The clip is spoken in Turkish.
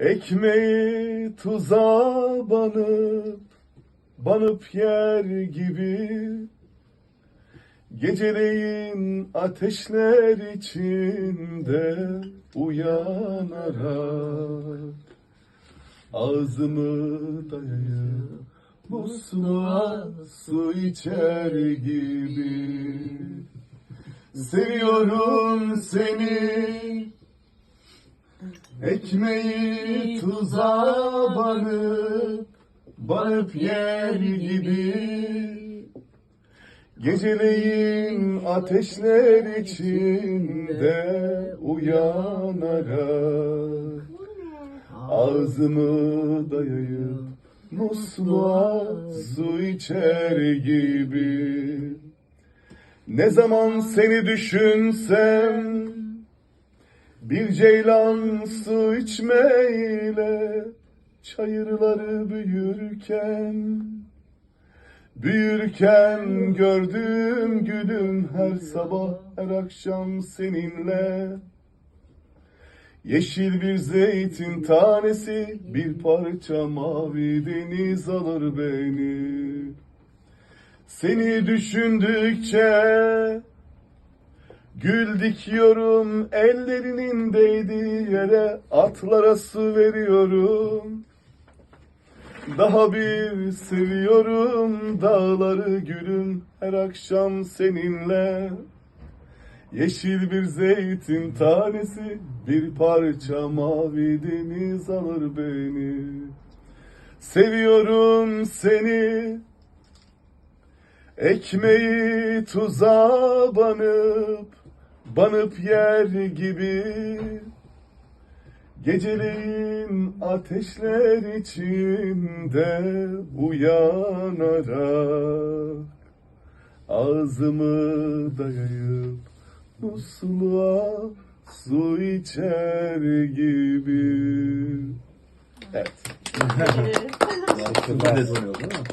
Ekmeği tuza banıp Banıp yer gibi. Geceleyin ateşler içinde uyanarak Ağzımı dayayıp musluğa su içer gibi. Seviyorum seni Ekmeği tuza banıp Banıp yer gibi. Geceleyin ateşler içinde uyanarak Ağzımı dayayıp musluğa su içer gibi. Ne zaman seni düşünsem bir ceylan su içmeyle çayırları büyürken Büyürken gördüm gülüm her sabah her akşam seninle. Yeşil bir zeytin tanesi bir parça mavi deniz alır beni. Seni düşündükçe Gül dikiyorum ellerinin değdiği yere atlara su veriyorum. Daha bir seviyorum dağları gülüm her akşam seninle. Yeşil bir zeytin tanesi bir parça mavi deniz alır beni. Seviyorum seni. Ekmeği tuza banıp banıp yer gibi Geceleyin ateşler içinde uyanarak Ağzımı dayayıp musluğa su içer gibi Evet. Teşekkür ederiz. Değil mi?